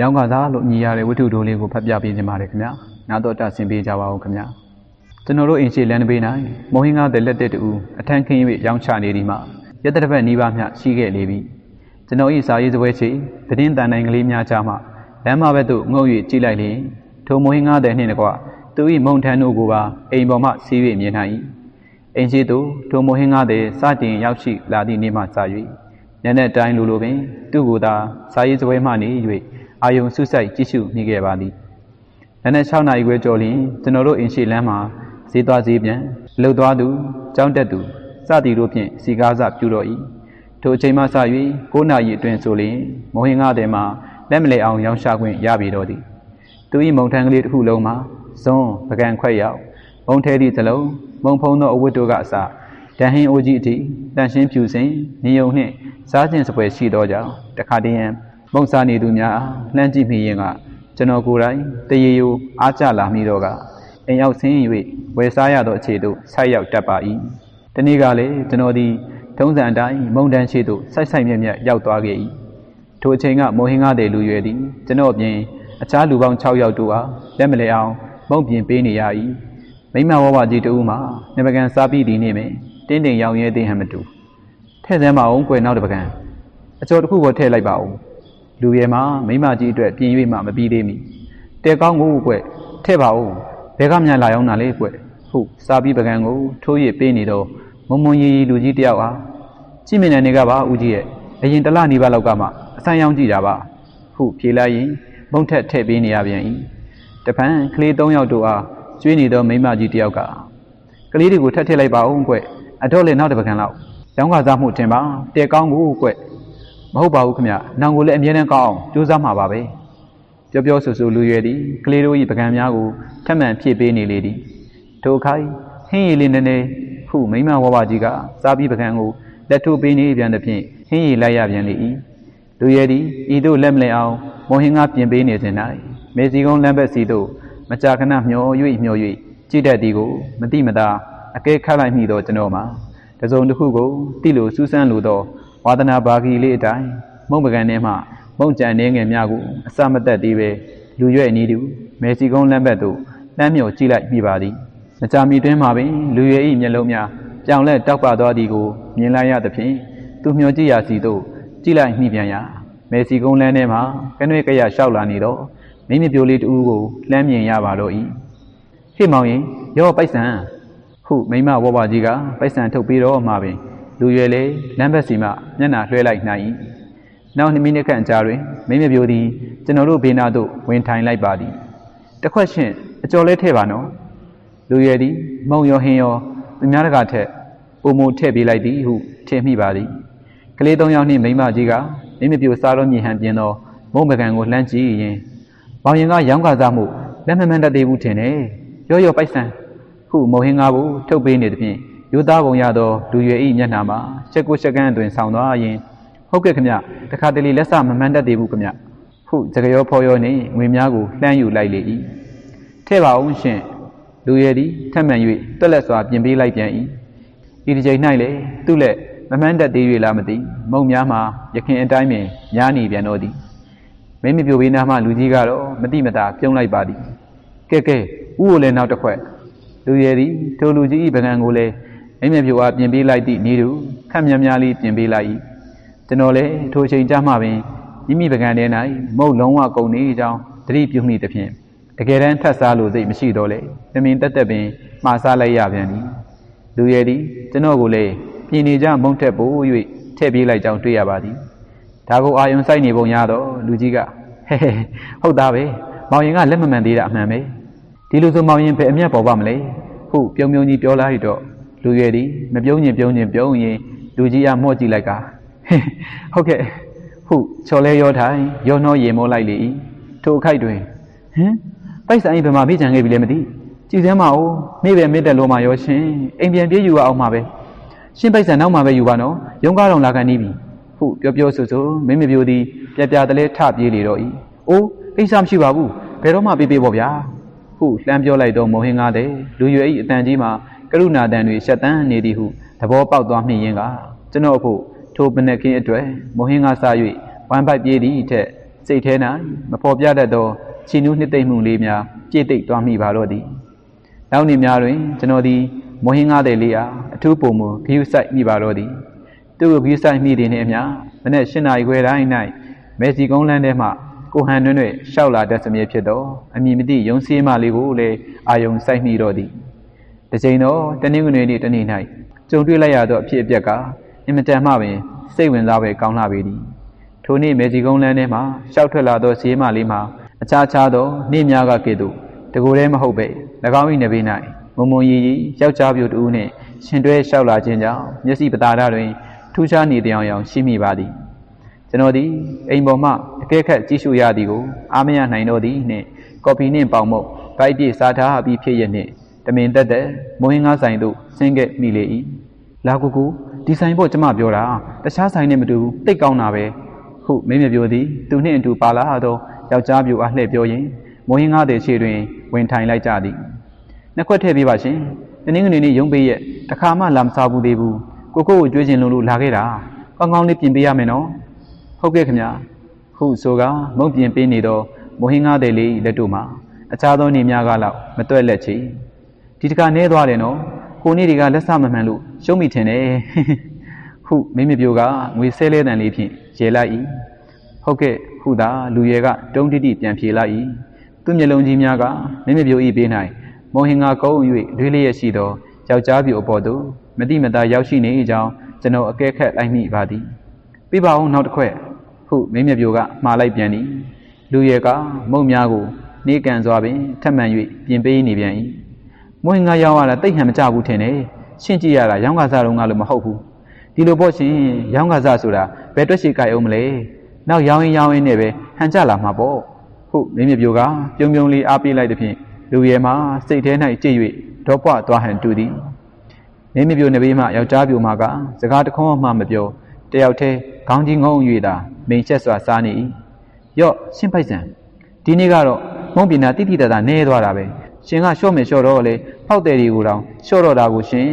ရောင်းကစားလို့ညီရတဲ့ဝတ္ထုတိုးလေးကိုဖတ်ပြပေးခြင်းပါတယ်ခင်ဗျာနားတော့တဆင်ပေးကြပါဦးခင်ဗျာကျွန်တော်တို့အင်ရှိလန်နဘေး၌မောဟင်းကားတဲ့လက်တက်တူအထန်းခင်း၍ရောင်းချနေဒီမှာရက်တစ်ပတ်နီးပါးမျှရှိခဲ့လေပြီကျွန်တော်ဤစာရေးစပွဲချီသတင်းတန်တိုင်းကလေးများကြားမှလမ်းမဘက်သို့ငုံ၍ကြည့်လိုက်လျင်ထိုမောဟင်းကားတဲ့နှင့်တကွသူ၏မုံထန်းတို့ကိုပါအိမ်ပေါ်မှစီး၍မြင်နိုင်၏အင်ရှိသို့ထိုမောဟင်းကားတဲ့စတင်ရောက်ရှိလာသည့်နေ့မှစ၍ညနေတိုင်းလိုလိုပင် သူ့ကိုယ်သာစာရေးစပွဲမှနေ၍ အာယုံဆုဆိုင်ကြည့်ရှုမိခဲ့ပါသည်။နနက်6နာရီခွဲကျော်လျင်ကျွန်တော်တို့အင်ရှိလမ်းမှာဈေးသွားဈေးပြန်လှုပ်သွားသူကြောင်းတက်သူစသည်တို့ဖြင့်စီကားစပြုတော်၏။ထိုအချိန်မှစ၍9နာရီအတွင်းဆိုလျင်မောဟင်ငါတဲ့မှာလက်မလဲအောင်ရောင်းချခွင့်ရပြီတော်သည်။သူ၏မုံထန်းကလေးတစ်ခုလုံးမှာဇွန်းပကံခွက်ရောက်မုံထဲသည့်သလုံးမုံဖုံးသောအဝတ်တို့ကအစတန်ဟင်းအိုကြီးအထိတန်ရှင်းဖြူစင်နေုံနှင့်စားခြင်းစပွဲရှိသောကြောင့်တခါတည်းရန် မုံစားနေသူများလှမ်းကြည့်မိရင်ကကျွန်တော်ကိုယ်တိုင်တရေယိုအားကြလာမိတော့ကအိမ်ရောက်ဆင်း၍ဝယ်စားရသောအခြေသို့ဆိုက်ရောက်တတ်ပါ၏တနေ့ကလည်းကျွန်တော်သည်ထုံးစံအတိုင်းမုံတန်းရှိသို့ဆိုက်ဆိုက်မြက်မြက်ရောက်သွားခဲ့၏ထိုအချိန်ကမိုဟင်ကားတဲ့လူရွယ်သည်ကျွန်တော်အပြင်အခြားလူပေါင်း6ယောက်တို့အားလက်မလဲအောင်မုံပြင်ပေးနေရ၏မိမဝဝကြီးတူမှာနေပကံစားပြီးဒီနေ့မယ်တင်းတင်ရောင်ရဲသေးဟံမတူထဲ့စမ်းမအောင်ကွယ်နောက်တစ်ပကံအကျော်တစ်ခုကိုထည့်လိုက်ပါဦး လူရဲမှာမိမကြီးအတွက်ပြင်၍မှမပြီးသေးမီတဲကောင်းကိုကွထဲ့ပါဦးဘဲကမြန်လာရောက်တာလေကွဟုတ်စားပြီးပကံကိုထိုးရပေးနေတော့မုံမုံရီရီလူကြီးတယောက်ဟာကြည့်မြင်တဲ့နေကပါဦးကြီးရဲ့အရင်တလနီးပါးလောက်ကမှအဆန်းရောင်းကြည့်တာပါဟုတ်ဖြေလိုက်ရင်မုံထက်ထည့်ပေးနေရပြန်၏တပန်းကလေး၃ယောက်တို့အားကျွေးနေသောမိမကြီးတယောက်ကကလေးတွေကိုထပ်ထည့်လိုက်ပါဦးကွအတော့လေနောက်တစ်ပကံလောက်ရောင်းကစားမှုတင်ပါတဲကောင်းကိုကွ မဟုတ်ပါဘူးခမနောင်ကိုလည်းအမြဲတမ်းကောင်းအောင်ကြိုးစားမှာပါပဲပြောပြောဆူဆူလူရွယ်သည်ကလေးတို့၏ပကံများကိုထက်မှန်ဖြည့်ပေးနေလေသည်ထိုခိုင်ဟင်းရည်လေးနည်းနည်းခုမိမဝဘကြီးကစားပြီးပကံကိုလက်ထိုးပေးနေပြန်သည်ဖြင့်ဟင်းရည်လိုက်ရပြန်လေ၏လူရွယ်သည်ဤသို့လက်မလည်အောင်မောဟင်းကားပြင်ပေးနေစဉ်၌မေစီကုန်းလမ်းဘက်စီသို့မကြာခဏမျော၍မျော၍ကြည့်တတ်သည်ကိုမတိမတာအကဲခတ်လိုက်မိသောကျွန်တော်မှာတစုံတစ်ခုကိုတိလိုစူးစမ်းလိုသော ဝါသနာဘာဂီလေးအတိုင်းမုံပကံထဲမှမုံကြံနေငယ်များကိုအစမသက်သေးပဲလူရွယ်နီးတူမေစီကုန်းလမ်းဘက်သို့လမ်းမြော်ကြည့်လိုက်မိပါသည်မကြာမီတွင်မှပင်လူရွယ်၏မျက်လုံးများပြောင်လဲတောက်ပသွားသည်ကိုမြင်လိုက်ရသဖြင့်သူမျှော်ကြည့်ရစီသို့ကြည့်လိုက်မိပြန်ရာမေစီကုန်းလမ်းထဲမှာကနွေကရလျှောက်လာနေတော့မိမိပြိုလေးတူကိုလှမ်းမြင်ရပါတော့၏ဟိမောင်ရင်ရောပိုက်ဆံဟုမိမဝဘကြီးကပိုက်ဆံထုတ်ပြီးတော့မှပင် လူရွယ်လေလမ်းဘက်စီမှမျက်နှာလွှဲလိုက်နိုင်၏နောက်နှစ်မိနစ်ခန့်ကြာတွင်မိမပြိုသည်ကျွန်တော်တို့ဘေးနာသို့ဝင်ထိုင်လိုက်ပါသည်တခွက်ရှင်အကျော်လေးထည့်ပါနော်လူရွယ်သည်မုံရောဟင်းရောသူများတကာထက်ပုံမထည့်ပေးလိုက်သည်ဟုထင်မိပါသည်ကလေးသုံးယောက်နှင့်မိမကြီးကမိမပြိုစားတော့မြေဟန်ပြင်းသောမုံပကံကိုလှမ်းကြည့်ရင်ဘောင်ရင်ကရောင်းကစားမှုလက်မမှန်တတ်သေးဘူးထင်တယ်ရောရောပိုက်ဆံဟုမုံဟင်းကားကိုထုတ်ပေးနေသဖြင့် ယူသားပုံရသောလူရွယ်ဤမျက်နှာမှာချက်ကိုချက်ကန်းအတွင်ဆောင်သွားရင်ဟုတ်ကဲ့ခမတခါတလေလက်စမမှန်တတ်သေးဘူးခမဟုစကရောဖော်ရောနှင့်ငွေများကိုလှမ်းယူလိုက်လေ၏ထဲ့ပါအောင်ရှင်လူရွယ်သည်ထက်မှန်၍တွက်လက်စွာပြင်ပေးလိုက်ပြန်၏ဤဒီချိန်၌လေသူ့လက်မမှန်တတ်သေး၍လားမသိမုံများမှာရခင်အတိုင်းပင်များနေပြန်တော့သည်မင်းမပြိုပေးနာမှလူကြီးကတော့မတိမတာပြုံးလိုက်ပါသည်ကဲကဲဥကိုလည်းနောက်တစ်ခွက်လူရည်သည်ထိုလူကြီး၏ပကံကိုလည်း မင်းမပြိုအားပြင်ပေးလိုက်သည့်နေသူခက်များများလေးပြင်ပေးလိုက်၏ကျွန်တော်လည်းထိုချိန်ကြမှပင်မိမိပကံထဲ၌မုတ်လုံးဝကုန်နေကြောင်းတတိပြုမိသဖြင့်တကယ်တမ်းထပ်စားလို့စိတ်မရှိတော့လေသမင်တက်တက်ပင်မှားစားလိုက်ရပြန်သည်လူရည်သည်ကျွန်တော်ကိုလည်းပြင်နေကြမုံထက်ပို့၍ထည့်ပေးလိုက်ကြောင်းတွေ့ရပါသည်ဒါကိုအာယုံစိုက်နေပုံရတော့လူကြီးကဟဲဟဲဟုတ်သားပဲမောင်ရင်ကလက်မမှန်သေးတာအမှန်ပဲဒီလိုဆိုမောင်ရင်ပဲအမျက်ပေါ်ပါမလဲဟုပြုံပြုံကြီးပြောလိုက်တော့ လူရွယ်သည်မပြုံးညင်ပြုံးညင်ပြုံးရင်လူကြီးကမော့ကြည့်လိုက်ကဟုတ်ကဲ့ဟုချော်လဲရောထိုင်ရောနှောရေမောလိုက်လေ၏ထိုအခိုက်တွင်ဟမ်ပိုက်ဆိုင်ဘယ်မှာမိကြံခဲ့ပြီလဲမသိကြည်စမ်းမအောင်မိပဲမစ်တက်လို့မှရောရှင်အိမ်ပြန်ပြေးယူအောင်မှာပဲရှင်းပိုက်ဆံနောက်မှာပဲယူပါနော်ရုံးကားတော်လာကန်နီးပြီဟုပြောပြောဆိုဆိုမင်းမပြိုသည်ပြပြတလဲထပြေးလေတော့၏အိုးကိစ္စမရှိပါဘူးဘယ်တော့မှပြေးပြေးပေါ့ဗျာဟုလှမ်းပြောလိုက်တော့မောဟင်းကားတဲ့လူရွယ်၏အတန်ကြီးမှာ ကရုဏာတန်တွေရှက်တန်းနေသည်ဟုသဘောပေါက်သွားမိရင်ကကျွန်တော်ဖို့ထိုပနက်ခင်းအတွက်မောဟင်းကားစား၍ဝမ်းပိုက်ပြေးသည့်ထက်စိတ်ထဲ၌မဖော်ပြတတ်သောခြေနူးနှစ်သိမ့်မှုလေးများပြည့်သိပ်သွားမိပါတော့သည်နောက်နေ့များတွင်ကျွန်တော်သည်မောဟင်းကားတဲ့လေးအားအထူးပုံမူဂယုဆိုင်မိပါတော့သည်သူ့ကိုဂယုဆိုင်မိသည်နှင့်အမျှမနေ့၈နာရီခွဲတိုင်း၌မေစီကုန်းလန်းထဲမှကိုဟန်တွင်တွင်ရှောက်လာတတ်စမြဲဖြစ်သောအမည်မသိရုံစည်းမလေးကိုလည်းအာယုံစိုက်မိတော့သည် တစ်ချိန်တော့တနင်္ဂနွေနေ့တနေ့၌ကြုံတွေ့လိုက်ရသောအဖြစ်အပျက်ကအင်မတန်မှပင်စိတ်ဝင်စားပဲကောင်းလာပေသည်ထိုနေ့မေစီကုန်းလန်းထဲမှရှောက်ထွက်လာသောဈေးမလေးမှာအခြားခြားသောနေ့များကကဲ့သို့တကူတည်းမဟုတ်ပဲ၎င်း၏နဘေး၌မုံမုံရီရီယောက်ျားပြိုတူနှင့်ရှင်တွဲလျှောက်လာခြင်းကြောင့်မျက်စိပတာရတွင်ထူးခြားနေတဲ့အယောင်ရှိမိပါသည်ကျွန်တော်သည်အိမ်ပေါ်မှအကဲခတ်ကြည့်ရှုရသည်ကိုအားမရနိုင်တော့သည်နှင့်ကော်ဖီနှင့်ပေါင်မုတ်ဗိုက်ပြည့်စားထားပြီးဖြစ်ရနှင့် တမင်တက်တဲ့မုံဟင်းကားဆိုင်သို့ဆင်းခဲ့မိလေ၏လာကူကူဒီဆိုင်ဖို့ကျမပြောတာတခြားဆိုင်နဲ့မတူဘူးတိတ်ကောင်းတာပဲဟုမင်းမပြောသည်သူနှင့်အတူပါလာသောယောက်ျားပြူအားလှည့်ပြောရင်မုံဟင်းကားတဲ့ခြေတွင်ဝင်ထိုင်လိုက်ကြသည်နှစ်ခွက်ထည့်ပေးပါရှင်တနင်္ဂနွေနေ့ရုံးပေးရဲ့တခါမှလာမစားဘူးသေးဘူးကိုကိုကိုကြွေးချင်လို့လို့လာခဲ့တာကောင်းကောင်းလေးပြင်ပေးရမယ်နော်ဟုတ်ကဲ့ခင်ဗျာဟုဆိုကမုံပြင်ပေးနေသောမုံဟင်းကားတဲ့လေးလက်တို့မှာအခြားသောနေများကလောက်မတွက်လက်ချေ ဒီတခါနဲသွားတယ်နော်ကိုနေ့တွေကလက်စမမှန်လို့ရှုံးမိထင်တယ်ဟုမိမပြိုကငွေဆဲလဲတန်လေးဖြင့်ရေလိုက်၏ဟုတ်ကဲ့ဟုသာလူရဲကတုံးတိတိပြန်ဖြေလိုက်၏သူမျက်လုံးကြီးများကမိမပြို၏ပေး၌မုံဟင်္ကာကုန်း၍တွေးလျက်ရှိသောယောက်ျားပြိုအပေါ်သို့မတိမတာရောက်ရှိနေကြောင်းကျွန်တော်အကဲခတ်လိုက်မိပါသည်ပြပါအောင်နောက်တစ်ခွက်ဟုမိမပြိုကမှားလိုက်ပြန်သည်လူရဲကမုံများကိုနေကန်စွာပင်ထပ်မံ၍ပြင်ပေးနေပြန်၏ မွေငါရောက်ရတာတိတ်ဟန်မကြဘူးထင်တယ်ရှင်းကြည့်ရတာရောင်းကစားတော့ငါလို့မဟုတ်ဘူးဒီလိုပေါ့ရှင်ရောင်းကစားဆိုတာဘယ်တွက်ရှိကြိုက်အောင်မလဲနောက်ရောင်းရင်ရောင်းရင်နဲ့ပဲဟန်ကြလာမှာပေါ့ဟုတ်မင်းမြပြိုကပြုံပြုံလေးအားပေးလိုက်တဲ့ဖြင့်လူရဲမှာစိတ်ထဲ၌ကြိတ်၍ဒေါပွားသွားဟန်တူသည်မင်းမြပြိုနေဘေးမှယောက်ျားပြိုမှာကစကားတခွန်းမှမပြောတယောက်တည်းခေါင်းကြီးငုံ၍သာမိန်ချက်စွာစားနေ၏ရော့ရှင်းပိုက်စံဒီနေ့ကတော့မုံပြင်းတာတိတိတတ်တာနဲသွားတာပဲ ရှင်ကလျှော့မယ်လျှော့တော့လေဖောက်တယ်တွေကိုတောင်လျှော့တော့တာကိုရှင်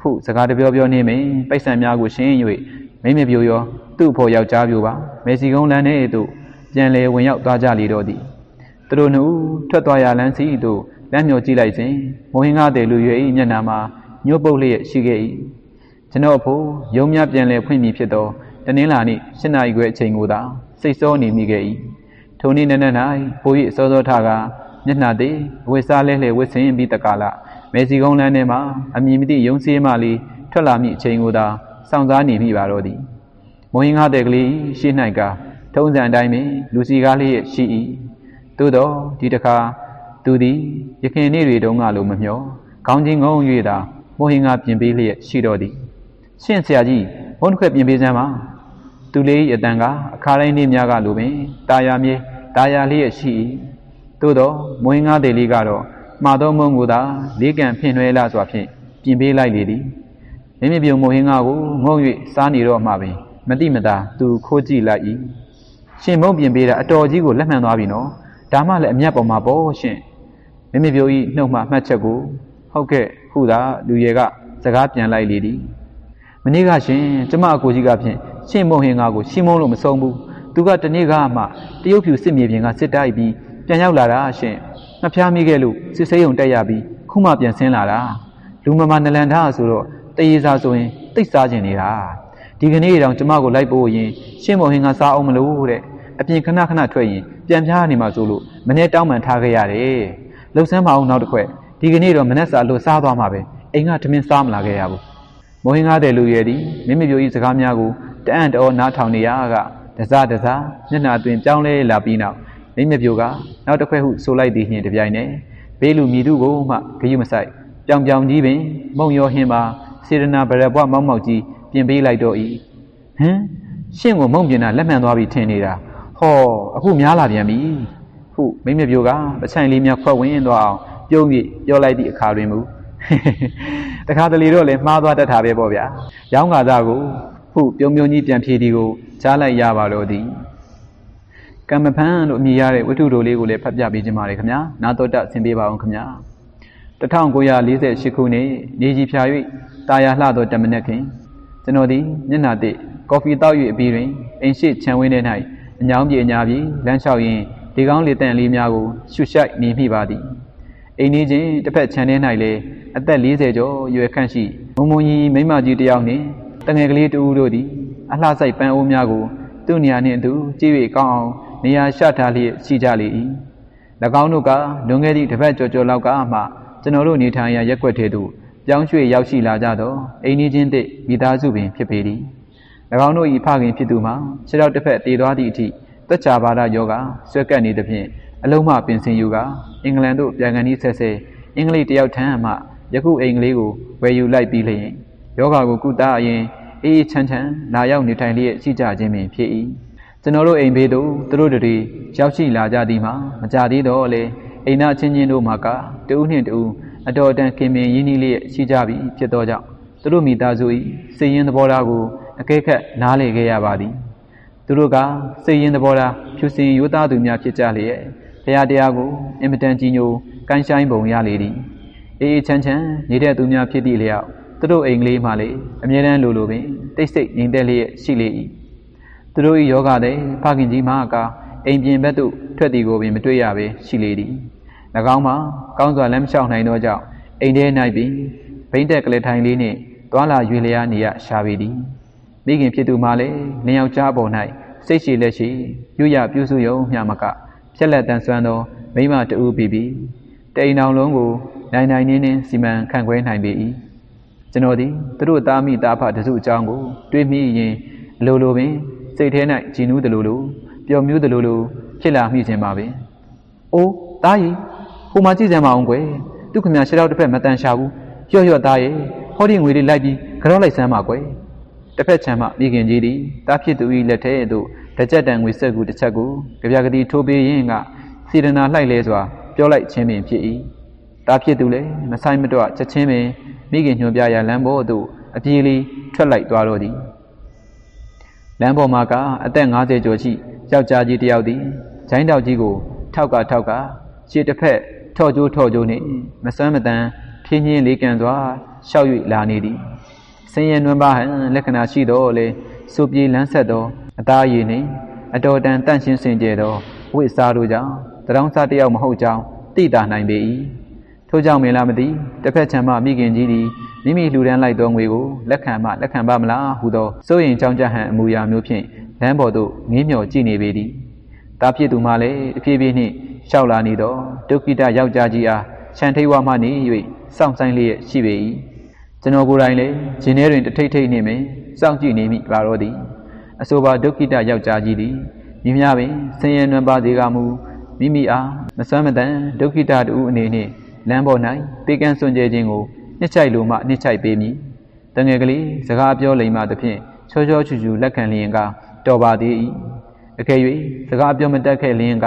ဖုစကားတပြောပြောနေမိန်ပိုက်ဆံများကိုရှင်၍မိမပြိုရောသူ့ဖို့ယောက်ျားပြိုပါမေစီကုန်းလမ်းထဲသို့ပြန်လေဝင်ရောက်သွားကြလေတော့သည်သူတို့နှုတ်ထွက်သွားရလမ်းစီသို့လမ်းမြော်ကြည့်လိုက်စဉ်မိုးဟင်းကားတဲ့လူရွယ်၏မျက်နှာမှာညှို့ပုတ်လျက်ရှိခဲ့၏ကျွန်တော်အဖို့ရုံများပြန်လေဖွင့်မိဖြစ်သောတနင်္လာနေ့၈နာရီခွဲအချိန်ကိုသာစိတ်စောနေမိခဲ့၏ထိုနေ့နေ့၌ဘိုး၏စောစောထက မျက်နှာသည်ဝစ်စားလဲလှဲဝစ်ဆင်းပြီးတကာလမေစီကုန်းလမ်းထဲမှာအမည်မသိရုံစည်းမလေးထွက်လာမိအချိန်ကိုသာစောင့်စားနေမိပါတော့သည်မွင်းကားတဲ့ကလေးရှေ့၌ကထုံးစံအတိုင်းပင်လူစီကားလေးရဲ့ရှိ၏သို့တော့ဒီတစ်ခါသူသည်ရခင်နေ့တွေတုန်းကလိုမမျှော်ခေါင်းချင်းငုံ၍သာမိုးဟင်ကပြင်ပေးလျက်ရှိတော့သည်ရှင့်ဆရာကြီးဘုန်းတစ်ခွက်ပြင်ပေးစမ်းပါသူလေး၏အတန်ကအခါတိုင်းနေ့များကလိုပင်တာယာမြေတာယာလေးရဲ့ရှိ၏ သို့တော့မွင်းကားတဲ့လေးကတော့မှာသောမုံကိုသာလေးကန်ဖြင့်နှွဲလာစွာဖြင့်ပြင်ပေးလိုက်လေသည်မိမိပြုံမုံဟင်းကားကိုငုံ၍စားနေတော့မှပင်မတိမတာသူခိုးကြည့်လိုက်၏ရှင်မုံပြင်ပေးတာအတော်ကြီးကိုလက်မှန်သွားပြီနော်ဒါမှလည်းအမျက်ပေါ်မှာပေါ့ရှင်မိမိပြောဤနှုတ်မှမှတ်ချက်ကိုဟုတ်ကဲ့ခုသာလူရဲကစကားပြန်လိုက်လေသည်မနေ့ကရှင်ကျမအကိုကြီးကဖြင့်ရှင်မုံဟင်ကားကိုရှင်းမုံလို့မဆုံးဘူးသူကတနေ့ကမှတရုတ်ဖြူစစ်မြေပြင်ကစစ်တိုက်ပြီး ပြန်ရောက်လာတာရှင်နှဖျားမိခဲ့လို့စစ်ဆေးရုံတက်ရပြီးခုမှပြန်ဆင်းလာတာလူမမာနလန်ထားဆိုတော့တရေစာဆိုရင်တိတ်စားကျင်နေတာဒီကနေ့တောင်ကျမကိုလိုက်ပို့ရင်ရှင်းမုံဟင်ကစားအောင်မလို့တဲ့အပြင်ခဏခဏထွက်ရင်ပြန်ပြားနေမှာဆိုလို့မနေ့တောင်းပန်ထားခဲ့ရတယ်လှုပ်ဆန်းမအောင်နောက်တစ်ခွက်ဒီကနေ့တော့မနေ့စာလို့စားသွားမှာပဲအိမ်ကထမင်းစားမလာခဲ့ရဘူးမုံဟင်ကားတဲ့လူရဲ့ဒီမိမိပြိုကြီးစကားများကိုတအံ့တော်နားထောင်နေရကတစားတစားမျက်နှာအတွင်ပြောင်းလဲလာပြီးနောက် မိမပြိုကနောက်တစ်ခွဲဟုဆိုလိုက်သည်နှင့်တပြိုင်နက်ဘေးလူမြည်သူကိုမှဂယုမဆိုင်ပြောင်ပြောင်ကြီးပင် မုံရောဟင်းပါစေရနာဗရဘွားမောက်မောက်ကြီးပြင်ပေးလိုက်တော့၏ဟမ်ရှင့်ကိုမုံပြင်တာလက်မှန်သွားပြီထင်နေတာဟောအခုများလာပြန်ပြီဟုမိမပြိုကပချိုင်လေးများခွက်ဝင်သွားအောင်ပြုံးပြီးပြောလိုက်သည့်အခါတွင်မူတခါတလေတော့လည်းမှားသွားတတ်တာပဲပေါ့ဗျာရောင်းကားသားကိုဟုပြုံးပြုံးကြီးပြန်ဖြေဒီကိုကြားလိုက်ရပါလို့သည် ကမ္မဖန်လို့အမည်ရတဲ့ဝတ္ထုတို့လေးကိုလည်းဖတ်ပြပေးခြင်းပါတယ်ခင်ဗျာနာတော်တဆင်ပေးပါအောင်ခင်ဗျာ1948ခုနှစ်နေကြီးဖြာ၍တာယာလှသောတမနက်ခင်ကျွန်တော်သည်မျက်နှာတစ်ကော်ဖီတောက်၍အပြီးတွင်အိမ်ရှိချံဝင်းထဲ၌အညောင်းပြေအညာပြေလမ်းလျှောက်ရင်ဒီကောင်းလေတန့်လေးများကိုရှုရှိုက်နေမိပါသည်အိမ်နေချင်းတစ်ဖက်ခြံထဲ၌လည်းအသက်40ကျော်ရွယ်ခန့်ရှိမုံမုံကြီးမိမကြီးတစ်ယောက်နှင့်တငယ်ကလေးတူဦးတို့သည်အလှဆိုင်ပန်းအိုးများကိုသူ့နေရာနှင့်အတူကြည့်၍ကောင်းအောင် နေရာရှထားလျက်ရှိကြလေ၏၎င်းတို့ကလွန်ခဲ့သည့်တစ်ပတ်ကျော်ကျော်လောက်ကမှကျွန်တော်တို့နေထိုင်ရာရက်ွက်ထဲသို့ပြောင်းရွှေ့ရောက်ရှိလာကြသောအိမ်နီးချင်းသည့်မိသားစုပင်ဖြစ်ပေသည်၎င်းတို့၏ဖခင်ဖြစ်သူမှာခြေထောက်တစ်ဖက်တည်သွားသည့်အထိတက်ချာပါဒယောဂဆွဲကပ်နေသဖြင့်အလုံးမပင်စင်ယူကအင်္ဂလန်သို့ပြန်ကန်ဤဆက်ဆက်အင်္ဂလိပ်တယောက်ထမ်းမှယခုအိမ်ကလေးကိုဝယ်ယူလိုက်ပြီးလျင်ယောဂကိုကုသအရင်အေးအေးချမ်းချမ်းလာရောက်နေထိုင်လျက်ရှိကြခြင်းပင်ဖြစ်၏ ကျွန်တော်တို့အိမ်ဘေးသို့သူတို့တွေရောက်ရှိလာကြသည်မှာမကြသေးတော့လေအိမ်နာချင်းချင်းတို့မှာကတူးနှင့်တူးအတော်တန်ခင်မင်ရင်းနှီးလျက်ရှိကြပြီဖြစ်သောကြောင့်သူတို့မိသားစု၏စိတ်ရင်းသဘောထားကိုအကဲခတ်နားလည်ခဲ့ရပါသည်သူတို့ကစိတ်ရင်းသဘောထားဖြူစင်ရိုးသားသူများဖြစ်ကြလျက်ဘုရားတရားကိုအင်မတန်ကြီးညိုကိုင်းဆိုင်ပုံရလေသည်အေးအေးချမ်းချမ်းနေတဲ့သူများဖြစ်သည့်လျောက်သူတို့အိမ်ကလေးမှလေအမြဲတမ်းလိုလိုပင်တိတ်ဆိတ်ငြိမ်သက်လျက်ရှိလေ၏ သူတို့၏ယောဂတဲ့ဖခင်ကြီးမကအိမ်ပြင်ဘက်သို့ထွက်သည်ကိုပင်မတွေ့ရဘဲရှိလေသည်၎င်းမှာကောင်းစွာလမ်းမလျှောက်နိုင်သောကြောင့်အိမ်ထဲ၌ပင်ဘိမ့်တက်ကလေးထိုင်လေးနှင့်တွာလာရွေလျားနေရရှာပေသည်မိခင်ဖြစ်သူမှလည်းလင်ယောက်ျားပေါ်၌စိတ်ရှိလက်ရှိပြုရပြုစုယုံမျှမကဖြက်လက်တန်ဆွမ်းသောမိမတူပြီးပြီးတိန်အောင်လုံးကိုနိုင်နိုင်နေနေစီမံခန့်ခွဲနိုင်ပေ၏ကျွန်တော်သည်သူတို့သားမိသားဖတစုအကြောင်းကိုတွေးမိရင်အလိုလိုပင် စိတ်ထဲ၌ကြည်နူးတယ်လို့လို့ပျော်မြူးတယ်လို့လို့ဖြစ်လာမိခြင်းပါပဲ။အိုးသားကြီးဟိုမှာကြည့်စမ်းမအောင်ကွယ်။သူခမရရှေ့တော့တစ်ဖက်မတန်ရှာဘူး။ရော့ရော့သားရဲ့ဟောဒီငွေလေးလိုက်ပြီးကြောက်လိုက်စမ်းပါကွယ်။တစ်ဖက်ချမ်းမှမိခင်ကြီးသည်တားဖြစ်သူ၏လက်ထဲသို့တကြက်တန်ငွေဆက်ကူတစ်ချက်ကိုကြပြကတိထိုးပေးရင်းကစေတနာလှိုက်လဲစွာပြောလိုက်ခြင်းပင်ဖြစ်၏။တားဖြစ်သူလည်းမဆိုင်မတော့ချက်ချင်းပင်မိခင်ညွှန်ပြရာလမ်းပေါ်သို့အပြေးလေးထွက်လိုက်သွားတော့သည် လမ်းပေါ်မှာကအသက်50ကျော်ရှိယောက်ျားကြီးတစ်ယောက်သည်ဂျိုင်းတောက်ကြီးကိုထောက်ကထောက်ကခြေတစ်ဖက်ထော့ကျိုးထော့ကျိုးနှင့်မစွမ်းမတန်ဖြင်းချင်းလေးကန်စွာရှောက်၍လာနေသည်ဆင်းရဲနွမ်းပါဟန်လက္ခဏာရှိသောလေစူပြေလန်းဆက်သောအသားရည်နှင့်အတော်တန်တန့်ရှင်းစင်ကြယ်သောဝိစားတို့ကြောင့်တရောင်းစားတစ်ယောက်မဟုတ်ကြောင်းသိတာနိုင်ပေ၏ထို့ကြောင့်မင်းလားမသိတစ်ဖက်ချမ်းမှမိခင်ကြီးသည် မိမိလှူဒန်းလိုက်သောငွေကိုလက်ခံမှလက်ခံပါမလားဟုသောစိုးရင်ကြောင်းကြဟန်အမူအရာမျိုးဖြင့်လမ်းပေါ်သို့ငင်းမြော်ကြည့်နေပေသည်တားဖြစ်သူမှလည်းအပြေးပြေးနှင့်ရှောက်လာနေသောဒုက္ခိတယောက်ျားကြီးအားခြံထိတ်ဝမှနေ၍စောင့်ဆိုင်လျက်ရှိပေ၏ကျွန်တော်ကိုယ်တိုင်လည်းဂျင်းထဲတွင်တထိတ်ထိတ်နှင့်ပင်စောင့်ကြည့်နေမိပါတော့သည်အဆိုပါဒုက္ခိတယောက်ျားကြီးသည်မြင်များပင်ဆင်းရဲနွမ်းပါစေကမူမိမိအားမစွမ်းမတန်ဒုက္ခိတတူအနေနှင့်လမ်းပေါ်၌ပေကန်းစွန့်ကြဲခြင်းကို နှစ်ချိုက်လိုမှနှစ်ချိုက်ပေးမည်တငယ်ကလေးစကားပြောလိမ့်မှသဖြင့်ချောချောချူချူလက်ခံလျင်ကတော်ပါသေး၏အကယ်၍စကားပြောမတတ်ခဲ့လျင်က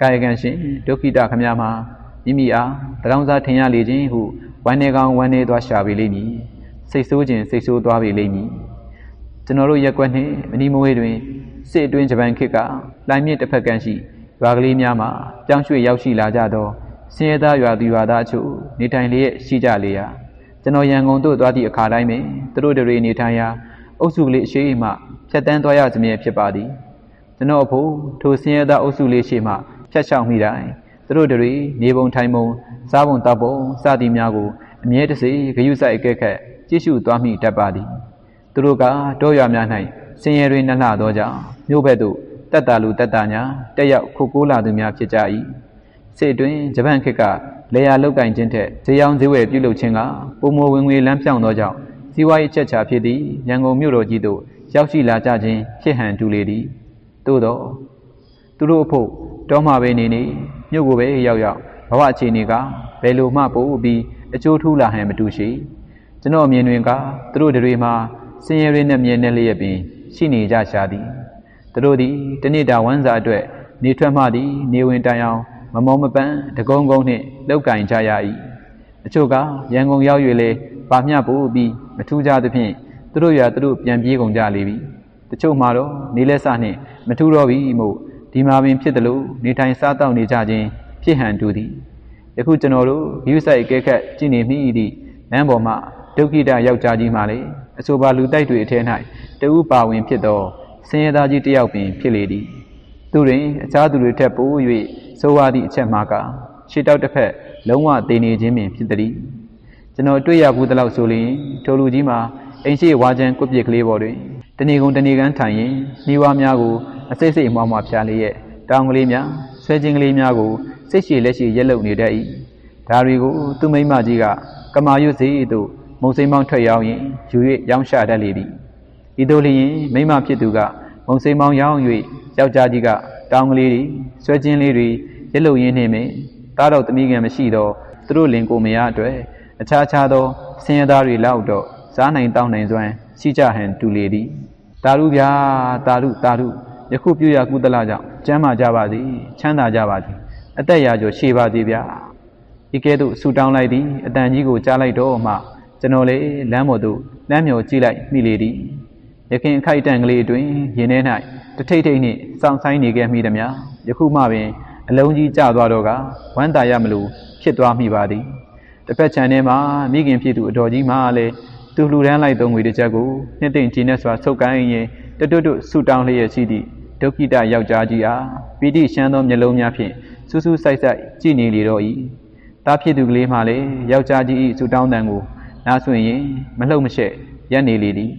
ကာယကံရှင်ဒုက္ခိတခမများမှာမိမိအားတရောင်းစားထင်ရလေခြင်းဟုဝမ်းနေကောင်းဝမ်းနေသွားရှာပေလိမ့်မည်စိတ်ဆိုးခြင်းစိတ်ဆိုးသွားပေလိမ့်မည်ကျွန်တော်တို့ရက်ကွက်နှင့်မနီမဝေးတွင်စစ်အတွင်းဂျပန်ခေတ်ကလိုင်းမြစ်တစ်ဖက်ကမ်းရှိရွာကလေးများမှာကြောင်းရွှေ့ရောက်ရှိလာကြသော ဆင်းရဲသားရွာသူရွာသားအချို့နေထိုင်လျက်ရှိကြလေရာကျွန်တော်ရန်ကုန်သို့သွားသည့်အခါတိုင်းပင်သူတို့တွေနေထိုင်ရာအုပ်စုကလေးအရှိမှဖြတ်တန်းသွားရစမြဲဖြစ်ပါသည်ကျွန်တော်အဖို့ထိုဆင်းရဲသားအုပ်စုလေးရှိမှဖြတ်ချောက်မိတိုင်းသူတို့တွေနေပုံထိုင်ပုံစားပုံတောက်ပုံစသည်များကိုအမြဲတစေဂယုစိုက်အကဲခက်ကြည့်ရှုသွားမိတတ်ပါသည်သူတို့ကတောရွာများ၌ဆင်းရဲတွေနှလှသောကြောင့်မြို့ဘက်သို့တက်တာလူတက်တာညာတက်ရောက်ခုတ်ကိုးလာသူများဖြစ်ကြ၏ စစ်တွင်ဂျပန်ခေတ်ကလေယာလောက်ကင်ခြင်းထက်ဈေးရောင်းဈေးဝယ်ပြုလုပ်ခြင်းကပုံမဝင်ငွေလမ်းပြောင်းသောကြောင့်စီးပွားရေးချက်ချာဖြစ်သည့်ရန်ကုန်မြို့တော်ကြီးသို့ရောက်ရှိလာကြခြင်းဖြစ်ဟန်တူလေသည်သို့သောသူတို့အဖို့တောမှာပဲနေနေမြို့ကိုပဲရောက်ရောက်ဘဝအခြေအနေကဘယ်လိုမှပို့ပြီးအကျိုးထူးလာဟန်မတူရှိကျွန်တော်အမြင်တွင်ကသူတို့တွေမှာစင်ရရင်းနဲ့မြင်နေလျက်ပင်ရှိနေကြရှာသည်သူတို့သည်တနေ့တာဝမ်းစာအတွက် နေထွက်မှသည် နေဝင်တိုင်အောင် မမောမပန်းတကုံကုန်းနှင့်လောက်ကင်ကြရ၏အချို့ကရန်ကုန်ရောက်၍လေဗာမျှပို့ပြီးမထူးကြသဖြင့်သူတို့ရာသူတို့ပြန်ပြေးကုန်ကြလေပြီတချို့မှာတော့နေလက်စနှင့်မထူးတော့ပြီမို့ဒီမှာပင်ဖြစ်တယ်လို့နေထိုင်စားတောက်နေကြခြင်းဖြစ်ဟန်တူသည်ယခုကျွန်တော်တို့ဂိယူဆိုင်ကဲခတ်ကြည်နေမိသည့်လမ်းပေါ်မှာဒုက္ခိတယောက်ျားကြီးမှလေအဆိုပါလူတိုက်တွေအထဲ၌တဦးပါဝင်ဖြစ်သောဆင်းရဲသားကြီးတစ်ယောက်ပင်ဖြစ်လေသည် သူတွင်အခြားသူတွေထက်ပို၍ဆိုးဝါးသည့်အချက်မှာကခြေတောက်တစ်ဖက်လုံးဝတည်နေခြင်းပင်ဖြစ်သည်ကျွန်တော်တွေ့ရဘူးသလောက်ဆိုလျင်ထိုလူကြီးမှာအိမ်ရှိဝါချမ်းကွပ်ပစ်ကလေးပေါ်တွင်တဏီကုံတဏီကန်းထိုင်ရင်နှီးဝါများကိုအစိတ်စိတ်မှောက်မှဖြာလျက်တောင်ကလေးများဆွဲခြင်းကလေးများကိုစိတ်ရှည်လက်ရှည်ရက်လုံနေတတ်၏ဒါတွေကိုသူမိမကြီးကကမာရွတ်စီသို့မုံစိမ်းမောင်းထွက်ရောက်ရင်ယူ၍ရောင်းချတတ်လေသည်ဤသို့လျင်မိမဖြစ်သူကမုံစိမ်းမောင်းရောင်း၍ ယောက်ျားကြီးကတောင်ကလေးတွေဆွဲခြင်းလေးတွေရက်လုံရင်းနှင့်ပင်တားတော့တမိငယ်မရှိတော့သူတို့လင်ကိုမရအတွက်အခြားခြားသောဆင်းရဲသားတွေလောက်တော့စားနိုင်တောင်းနိုင်စွမ်းရှိကြဟန်တူလေသည်တာရုဗျာတာရုတာရုယခုပြုရကုသလကြောင့်ကျမ်းမာကြပါစေချမ်းသာကြပါစေအသက်ရာကျော်ရှည်ပါစေဗျာဤကဲ့သို့ဆူတောင်းလိုက်သည်အတန်ကြီးကိုကြားလိုက်တော့မှကျွန်တော်လေလမ်းပေါ်သို့လမ်းမြော်ကြည့်လိုက်မိလေသည်ရခင်အခိုက်တန်ကလေးအတွင်ရင်ထဲ၌ တထိတ်ထိတ်နှင့်စောင့်ဆိုင်နေခဲ့မိသည်များယခုမှပင်အလုံးကြီးကျသွားတော့ကဝမ်းသာရမလို့ဖြစ်သွားမိပါသည်တစ်ဖက်ခြံထဲမှာမိခင်ဖြစ်သူအတော်ကြီးမှလည်းသူလှူဒန်းလိုက်သောငွေတစ်ချက်ကိုနှစ်သိမ့်ကျင်းနဲ့စွာဆုပ်ကိုင်းရင်တွတ်တွတ်ဆူတောင်းလျက်ရှိသည့်ဒုက္ခိတယောက်ျားကြီးအားပိဋိရှမ်းသောမျက်လုံးများဖြင့်စူးစူးဆိုင်ဆိုင်ကြည့်နေလေတော့၏တားဖြစ်သူကလေးမှလည်းယောက်ျားကြီး၏ဆူတောင်းတန်ကိုနားဆွင့်ရင်မလှုပ်မရှက်ရက်နေလေသည်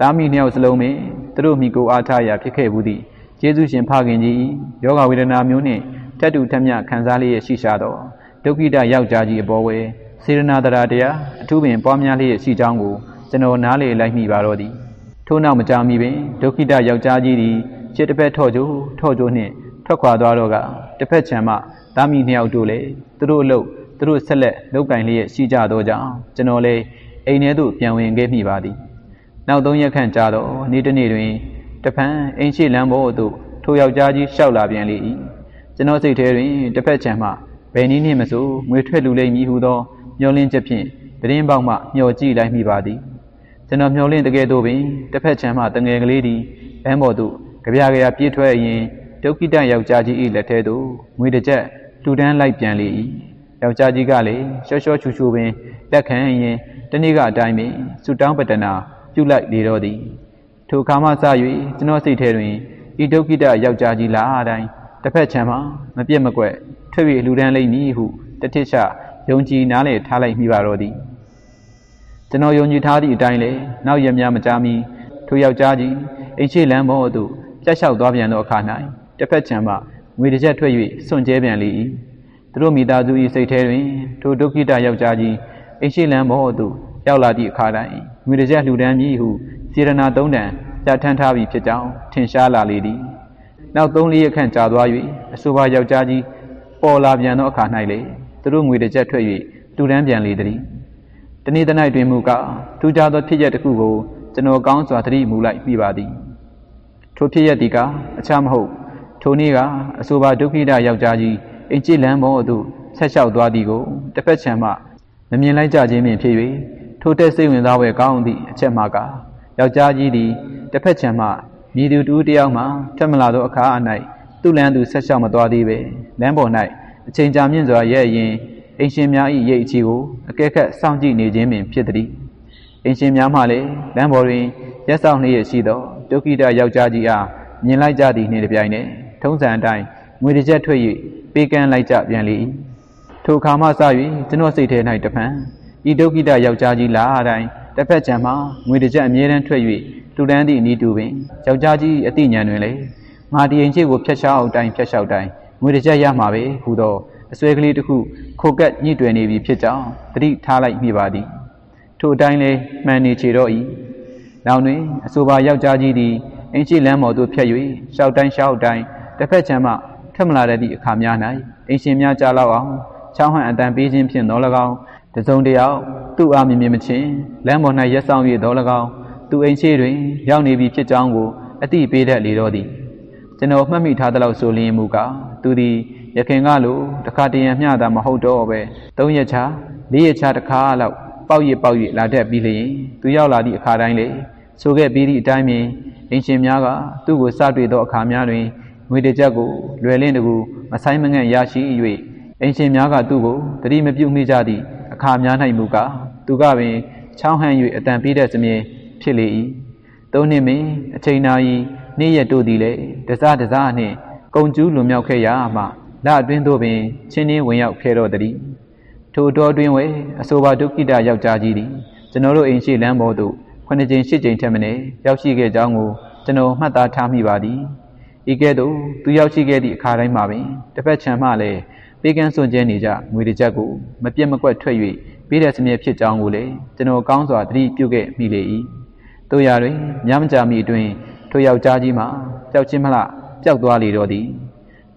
တားမိနှစ်ယောက်စလုံးပင် သူတို့မိကိုအားထားရာဖြစ်ခဲ့ဘူးသည်ကျေးဇူးရှင်ဖခင်ကြီးယောဂဝေဒနာမျိုးနှင့်ထက်တူထက်မြခံစားလျက်ရှိရှာသောဒုက္ခိတယောက်ျားကြီးအပေါ်ဝဲစေရနာတရားတရားအထူးပင်ပွားများလျက်ရှိကြောင်းကိုကျွန်တော်နားလေလိုက်မိပါတော့သည်ထို့နောက်မကြာမီပင်ဒုက္ခိတယောက်ျားကြီးသည်ခြေတစ်ဖက်ထော့ကြိုးထော့ကြိုးနှင့်ထွက်ခွာသွားတော့ကတစ်ဖက်ခြံမှတာမီနှစ်ယောက်တို့လည်းသူတို့အလုပ်သူတို့ဆက်လက်လုပ်ကင်လျက်ရှိကြသောကြောင့်ကျွန်တော်လည်းအိမ်ထဲသို့ပြန်ဝင်ခဲ့မိပါသည် နောက်သုံးရက်ခန့်ကြာတော့နေ့တစ်နေ့တွင်တဖန်အိမ်ရှိလမ်းပေါ်သို့ထိုယောက်ျားကြီးလျှောက်လာပြန်လေ၏ကျွန်တော်စိတ်ထဲတွင်တစ်ဖက်ခြံမှဘယ်နည်းနှင့်မဆိုငွေထွက်လူလိမ့်မည်ဟုသောမျောလင်းချက်ဖြင့်တရင်ပေါက်မှမျောကြည့်လိုက်မိပါသည်ကျွန်တော်မျောလင်းတကယ်တော့ပင်တစ်ဖက်ခြံမှတငယ်ကလေးသည်ဘန်းပေါ်သို့ကြပြကြပြပြေးထွက်ရင်ဒုက္ခိတယောက်ျားကြီး၏လက်ထဲသို့ငွေတစ်ချက်လှူဒန်းလိုက်ပြန်လေ၏ယောက်ျားကြီးကလည်းရှော့ရှော့ချူချူပင်လက်ခံရင်တနေ့ကအတိုင်းပင်ဆူတောင်းပတနာ ပြုလိုက်လေတော့သည်ထိုအခါမှစ၍ကျွန်တော်စိတ်ထဲတွင်ဤဒုက္ခိတယောက်ျားကြီးလားအတိုင်းတစ်ဖက်ခြံမှမပြတ်မကွက်ထွက်၍လူဒန်းလိမ့်မည်ဟုတတိချယုံကြည်နားလည်ထားလိုက်မိပါတော့သည်ကျွန်တော်ယုံကြည်ထားသည့်အတိုင်းလေနောက်ရများမကြာမီထိုယောက်ျားကြီးအိမ်ရှိလမ်းပေါ်သို့ပြတ်လျှောက်သွားပြန်သောအခါ၌တစ်ဖက်ခြံမှငွေတစ်ချက်ထွက်၍စွန့်ကြဲပြန်လေ၏သူတို့မိသားစု၏စိတ်ထဲတွင်ထိုဒုက္ခိတယောက်ျားကြီးအိမ်ရှိလမ်းပေါ်သို့ရောက်လာသည့်အခါတိုင်း ငွေတစ်ချက်လှူဒန်းမည်ဟုစေရနာသုံးတန်ပြဋ္ဌာန်းထားပြီးဖြစ်ကြောင်းထင်ရှားလာလေသည်နောက်သုံးလေးရက်ခန့်ကြာသွား၍အဆိုပါယောက်ျားကြီးပေါ်လာပြန်သောအခါ၌လေသူတို့ငွေတစ်ချက်ထွက်၍တူတန်းပြန်လေသည်တနေ့တ၌တွင်မူကားထူးခြားသောဖြစ်ရက်တစ်ခုကိုကျွန်တော်ကောင်းစွာသတိမူလိုက်ပြီးပါသည်ထိုဖြစ်ရက်ဒီကအခြားမဟုတ်ထိုနေ့ကအဆိုပါဒုက္ခိတယောက်ျားကြီးအင်ကျစ်လမ်းပေါ်သို့ဆက်လျှောက်သွားသည်ကိုတစ်ဖက်ခြံမှမမြင်လိုက်ကြခြင်းပင်ဖြစ်၍ ထိုတက်စိတ်ဝင်စားဖွယ်ကောင်းသည့်အချက်မှာကယောက်ျားကြီးသည်တစ်ဖက်ခြံမှမြည်သူတူတယောက်မှထက်မလာသောအခါအ၌သူ့လမ်းသူဆက်လျှောက်မသွားသေးပဲလမ်းပေါ်၌အချိန်ကြာမြင့်စွာရဲ့ရင်အင်ရှင်များ၏ရိတ်အချီကိုအကဲခတ်စောင့်ကြည့်နေခြင်းပင်ဖြစ်သည်အင်ရှင်များမှလည်းလမ်းပေါ်တွင်ရက်ဆောင်လျက်ရှိသောဒုက္ခိတယောက်ျားကြီးအားမြင်လိုက်ကြသည်နှင့်တပြိုင်နက်ထုံးစံအတိုင်းငွေတစ်ချက်ထွက်၍ပေးကမ်းလိုက်ကြပြန်လေ၏ထိုအခါမှစ၍ကျွန်တော်စိတ်ထဲ၌တဖန် ဤဒုက္ခိတယောက်ျားကြီးလာအတိုင်းတစ်ဖက်ခြံမှငွေတစ်ချက်အမြဲတမ်းထွက်၍တူတန်းသည့်ဤတူပင်ယောက်ျားကြီးအသိဉာဏ်တွင်လေငါဒီရင်ရှိကိုဖျက်ချောက်တိုင်းဖျက်လျှောက်တိုင်းငွေတစ်ချက်ရမှာပဲဟူသောအစွဲကလေးတစ်ခုခိုကက်ညှိတွယ်နေပြီဖြစ်ကြောင်းသတိထားလိုက်မိပါသည်ထိုအတိုင်းလဲမှန်နေချေတော့၏နောက်တွင်အဆိုပါယောက်ျားကြီးသည်အင်းရှိလမ်းပေါ်သို့ဖြတ်၍ရှောက်တိုင်းရှောက်တိုင်းတစ်ဖက်ခြမ်းမှထက်မလာတဲ့သည့်အခါများ၌အင်းရှင်များကြားလောက်အောင်ချောင်းဟန်အတန်ပေးခြင်းဖြင့်တော်၎င်း တစုံတယောက်သူ့အားမြင်မြင်မချင်းလမ်းပေါ်၌ရက်ဆောင်၍တော်၎င်းသူအိမ်ရှိတွင် ရောက်နေပြီဖြစ်ကြောင်းကိုအတိပေးတတ်လေတော့သည်ကျွန်တော်မှတ်မိထားသလောက်ဆိုလျင်မူကားသူသည်ရခင်ကလိုတခါတရံမျှတာမဟုတ်တော့ပဲ၃ရက်ချာ၄ရက်ချာတခါလောက်ပေါက်ရပေါက်ရလာတတ်ပြီးလျင်သူရောက်လာသည့်အခါတိုင်းလေဆိုခဲ့ပြီးသည့်အတိုင်းပင်အင်ရှင်များကသူ့ကိုစတွေ့သောအခါများတွင်ငွေတစ်ချက်ကိုလွယ်လင့်တကူမဆိုင်မငန့်ရရှိ၍အင်ရှင်များကသူ့ကိုတတိမပြုတ်မိကြသည့် အခါများ၌မူကားသူကပင်ချောင်းဟန်၍အတန်ပေးတဲ့စမြင်ဖြစ်လေ၏သုံးနှစ်မင်းအချိန်နာရီနေ့ရက်တို့သည်လည်းတစားတစားနှင့်ကုံကျူးလွန်မြောက်ခဲ့ရမှလအတွင်းသို့ပင်ချင်းင်းဝင်ရောက်ခဲ့တော့တည်းထိုတော်အတွင်းဝဲအဆိုပါဒုက္ခိတယောက်ျားကြီးသည်ကျွန်တော်တို့အိမ်ရှိလမ်းပေါ်သို့ခုနှစ်ကြိမ်ရှစ်ကြိမ်ထက်မနည်းရောက်ရှိခဲ့ကြောင်းကိုကျွန်တော်မှတ်သားထားမိပါသည်ဤကဲ့သို့သူရောက်ရှိခဲ့သည့်အခါတိုင်းမှာပင်တစ်ဖက်ခြံမှလည်း ပေးကမ်းစွန့်ကျဲနေကြငွေတစ်ချက်ကိုမပြတ်မကွက်ထွက်၍ပေးတဲ့စမြဲဖြစ်ကြောင်းကိုလည်းကျွန်တော်ကောင်းစွာသတိပြုခဲ့မိလေ၏တို့ရတွင်ညမကြမီအတွင်ထိုယောက်ျားကြီးမှာပျောက်ချင်းမလားပျောက်သွားလေတော့သည်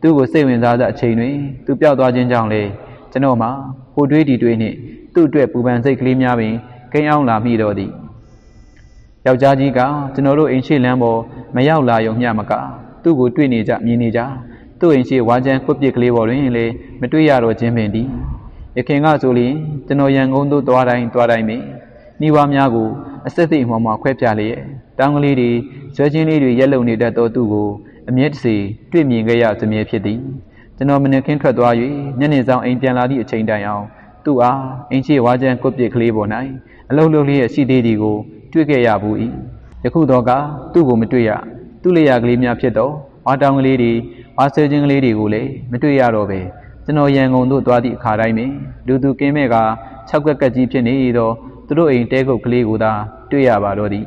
သူ့ကိုစိတ်ဝင်စားတဲ့အချိန်တွင်သူပျောက်သွားခြင်းကြောင့်လေကျွန်တော်မှာဟိုတွေးဒီတွေးနှင့်သူ့အတွက်ပူပန်စိတ်ကလေးများပင်ကိန်းအောင်လာမိတော့သည်ယောက်ျားကြီးကကျွန်တော်တို့အိမ်ရှိလမ်းပေါ်မရောက်လာရုံမျှမကသူ့ကိုတွေ့နေကြမြင်နေကြ သူ့အိမ်ရှိဝါကျန်းကွက်ပစ်ကလေးပေါ်တွင်လေမတွေ့ရတော့ခြင်းပင်သည်ရခင်ကဆိုရင်ကျွန်တော်ရန်ကုန်သို့သွားတိုင်းသွားတိုင်းပင်နှီးဝါများကိုအစစ်သိမှမှခွဲပြလျက်တောင်းကလေးတွေဇွဲချင်းလေးတွေရက်လုံနေတတ်သောသူကိုအမြဲတစေတွေ့မြင်ခဲ့ရသမျှဖြစ်သည်ကျွန်တော်မနက်ခင်းထွက်သွား၍ညနေဆောင်အိမ်ပြန်လာသည့်အချိန်တိုင်အောင်သူ့အားအင်းရှိဝါကျန်းကွက်ပစ်ကလေးပေါ်၌အလုံးလုံးလေးရဲ့ရှိသေးသည်ကိုတွေ့ခဲ့ရဘူး၏ယခုတော့ကသူ့ကိုမတွေ့ရသူ့လျာကလေးများဖြစ်တော့ဝါတောင်ကလေးတွေ ဝါဆဲခြင်းကလေးတွေကိုလည်းမတွေ့ရတော့ပဲကျွန်တော်ရန်ကုန်သို့သွားသည့်အခါတိုင်းပင်လူသူကင်းမဲ့က၆ကက်ကက်ကြီးဖြစ်နေတော့သူတို့အိမ်တဲကုတ်ကလေးကိုသာတွေ့ရပါတော့သည်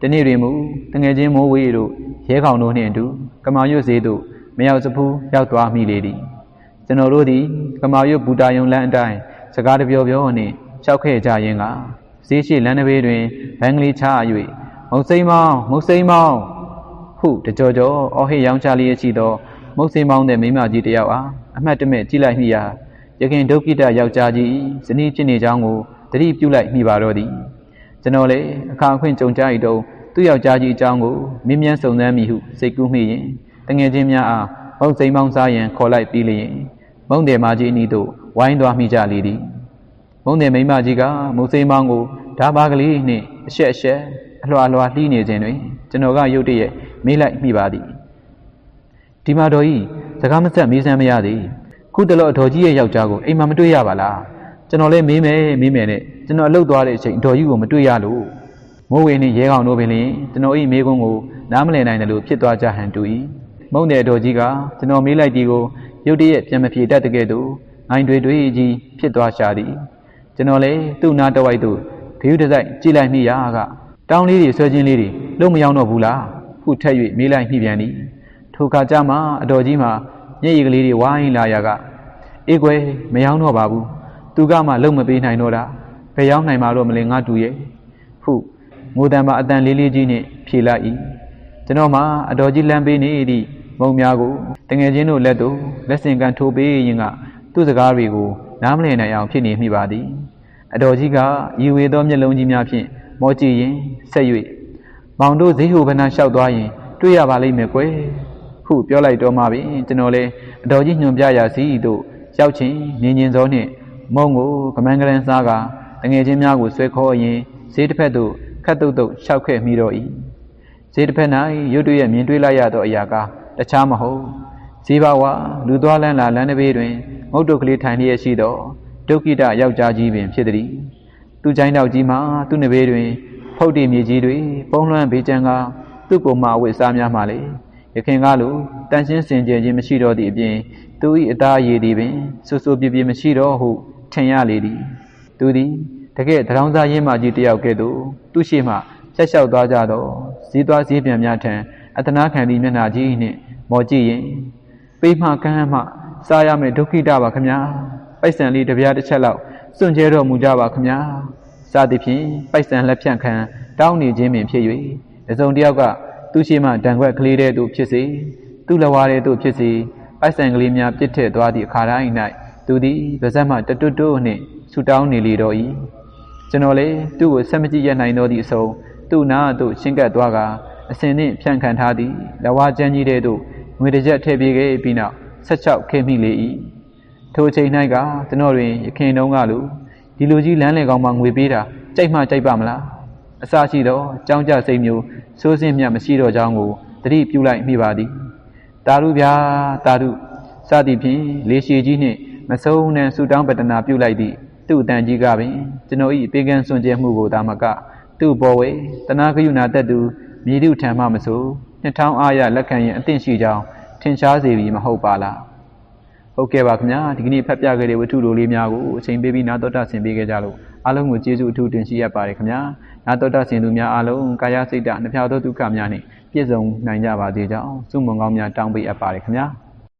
တနေ့တွင်မူတငယ်ချင်းမိုးဝေးတို့ရဲခေါင်တို့နှင့်အတူကမာရွတ်ဈေးသို့မရောက်စဖူးရောက်သွားမိလေသည်ကျွန်တော်တို့သည်ကမာရွတ်ဘူတာယုံလမ်းအတိုင်းစကားတပြောပြောနှင့်လျှောက်ခဲ့ကြရင်ကဈေးရှိလမ်းတစ်ဘေးတွင်ဘန်ကလေးချ၍မုတ်စိမ့်မောင်းမုတ်စိမ့်မောင်းဟုတကြောကြောအော်ဟစ်ရောင်းချလျက်ရှိသော မုတ်စိမ့်မောင်းတဲ့မိမကြီးတယောက်အားအမှတ်တမဲ့ကြည့်လိုက်မိရာရခင်ဒုက္ခိတယောက်ျားကြီးဇနီးဖြစ်နေကြောင်းကိုတတိပြုလိုက်မိပါတော့သည်ကျွန်တော်လည်းအခါအခွင့်ကြုံကြ၏တော့သူ့ယောက်ျားကြီးအကြောင်းကိုမြင်းမြန်းစုံစမ်းမိဟုစိတ်ကူးမိရင်တငယ်ချင်းများအားမုတ်စိမ့်မောင်းစားရန်ခေါ်လိုက်ပြီးလျင်မုံတယ်မကြီးအနီးသို့ဝိုင်းသွားမိကြလေသည်မုံတယ်မိမကြီးကမုတ်စိမ့်မောင်းကိုဓာပါကလေးနှင့်အရှက်အရှက်အလွှာလွှာလှီးနေခြင်းတွင်ကျွန်တော်ကရုတ်တရက်မေးလိုက်မိပါသည် ဒီမှာတော်ကြီးစကားမဆက်မေးစမ်းမရသည်ခုတလောအတော်ကြီးရဲ့ယောက်ျားကိုအိမ်မှာမတွေ့ရပါလားကျွန်တော်လည်းမေးမယ်မေးမယ်နဲ့ကျွန်တော်အလုပ်သွားတဲ့အချိန်အတော်ကြီးကိုမတွေ့ရလို့မိုးဝေနဲ့ရဲကောင်တို့ပင်လျင်ကျွန်တော်ဤမေးခွန်းကိုနားမလည်နိုင်တယ်လို့ဖြစ်သွားကြဟန်တူ၏မုံတဲ့အတော်ကြီးကကျွန်တော်မေးလိုက်ဒီကိုရုတ်တရက်ပြန်မပြေတတ်တဲ့ကဲ့သို့ငိုင်းတွေတွေကြီးဖြစ်သွားရှာသည်ကျွန်တော်လည်းသူ့နားတဝိုက်သို့ဂယုတစိုက်ကြည့်လိုက်မိရာကတောင်းလေးတွေဆွဲချင်းလေးတွေလုံးမရောက်တော့ဘူးလားခုထက်၍မေးလိုက်မိပြန်သည် ထိုခါကျမှအတော်ကြီးမှာမျက်ရည်ကလေးတွေဝိုင်းလာရာကအေးကွယ်မရောက်တော့ပါဘူးသူကမှလုံမပေးနိုင်တော့တာဘယ်ရောက်နိုင်မှာတော့မလဲငါတူရဲ့ဟုငိုတံပါအတန်လေးလေးကြီးနဲ့ဖြေလိုက်၏ကျွန်တော်မှအတော်ကြီးလမ်းပေးနေသည့်မုံများကိုတငယ်ချင်းတို့လက်သို့လက်စင်ကန်ထိုးပေးရင်ကသူ့စကားတွေကိုနားမလည်နိုင်အောင်ဖြစ်နေမိပါသည်အတော်ကြီးကရီဝေသောမျက်လုံးကြီးများဖြင့်မောကြည့်ရင်ဆက်၍မောင်တို့ဈေးဟိုဘနာလျှောက်သွားရင် တွေ့ရပါလိမ့်မယ်ကွယ် ဟုပြောလိုက်တော့မှပင်ကျွန်တော်လည်းအတော်ကြီးညွန်ပြရစီတို့ရောက်ချင်းနင်းညင်စောနှင့်မုံကိုကမန်းကရန်စားကတငယ်ချင်းများကိုဆွဲခေါ်ရင်ဈေးတစ်ဖက်သို့ခတ်တုတ်တုတ်ရှောက်ခဲ့မိတော့၏ဈေးတစ်ဖက်၌ရုတ်တရက်မြင်တွေ့လိုက်ရသောအရာကတခြားမဟုတ်ဈေးပါဝလူသွားလန်းလာလမ်းတစ်ဘေးတွင်ငုတ်တုတ်ကလေးထိုင်လျက်ရှိသောဒုက္ခိတယောက်ျားကြီးပင်ဖြစ်သည်သူ့ချိုင်းတောက်ကြီးမှာသူ့နဘေးတွင်ဖုတ်တီမြေကြီးတွေပုံလွှမ်းဘေးချမ်းကသူ့ကိုမှဝစ်စားများမှလေ ရခင်ကလိုတန်ရှင်းစင်ကြယ်ခြင်းမရှိတော့သည့်အပြင်သူ၏အသားရည်သည်ပင်ဆူဆူပြပြမရှိတော့ဟုထင်ရလေသည်သူသည်တကယ်တရောင်းစားရင်းမကြီးတယောက်ကဲ့သို့သူ့ရှိမှဆက်လျှောက်သွားကြတော့ဈေးသွားဈေးပြန်များထံအတနာခံသည့်မျက်နှာကြီးနှင့်မော်ကြည့်ရင်ပေးမှကမ်းမှစားရမယ်ဒုက္ခိတပါခမညာပိုက်ဆံလေးတစ်ပြားတစ်ချက်လောက်စွန့်ကြဲတော်မူကြပါခမညာစသည်ဖြင့်ပိုက်ဆံလက်ဖြန့်ခံတောင်းနေခြင်းပင်ဖြစ်၍အစုံတစ်ယောက်က သူ့ရှိမှတန်ခွက်ကလေးတဲ့သူဖြစ်စေသူ့လဝါတဲ့သူဖြစ်စေပိုက်ဆံကလေးများပြစ်ထည့်သွားသည့်အခါတိုင်း၌သူသည်ဗဇက်မှတတွတ်တွတ်နှင့်ဆူတောင်းနေလေတော့၏ကျွန်တော်လည်းသူ့ကိုဆက်မကြည့်ရနိုင်တော့သည့်အဆုံးသူ့နာသို့ရှင်းကပ်သွားကအစင်နှင့်ဖြန့်ခံထားသည့်လဝါကျန်းကြီးတဲ့သို့ငွေတစ်ကြက်ထည့်ပြေးခဲ့ပြီးနောက်ဆက်ချောက်ခဲ့မိလေ၏ထိုအချိန်၌ကကျွန်တော်တွင်ရခင်တုန်းကလိုဒီလိုကြီးလမ်းလေကောင်းမှငွေပေးတာကြိုက်မှကြိုက်ပါမလား အစရှိသောကြောင်းကြစိတ်မျိုးစိုးစင်းမြတ်မရှိတော့ကြောင်းကိုတတိပြုလိုက်မိပါသည်တာရုဗျာတာရုစသည်ဖြင့်လေရှည်ကြီးနှင့်မဆုံးနှံဆူတောင်းပတနာပြုလိုက်သည့်သူ့အတန်ကြီးကပင်ကျွန်တော်၏ပေကံစွန့်ကြဲမှုကိုသာမကသူ့ဘော်ဝေတနာခယုနာတက်သူမြည်သူထံမှမဆိုနှစ်ထောင်အားရလက်ခံရင်အသင့်ရှိကြောင်းထင်ရှားစေပြီမဟုတ်ပါလားဟုတ်ကဲ့ပါခင်ဗျာဒီကနေ့ဖတ်ပြခဲ့တဲ့ဝတ္ထုတိုလေးများကိုအချိန်ပေးပြီးနာတော်တာဆင်ပေးခဲ့ကြလို့ အားလုံးကိုကျေးဇူးအထူးတင်ရှိရပါတယ်ခင်ဗျာနာတော်တာဆင်သူများအားလုံးကာယစိတ်ဓာတ်နှဖျားသောဒုက္ခများနှင့်ပြည့်စုံနိုင်ကြပါစေကြောင်းဆုမွန်ကောင်းများတောင်းပေးအပ်ပါတယ်ခင်ဗျာ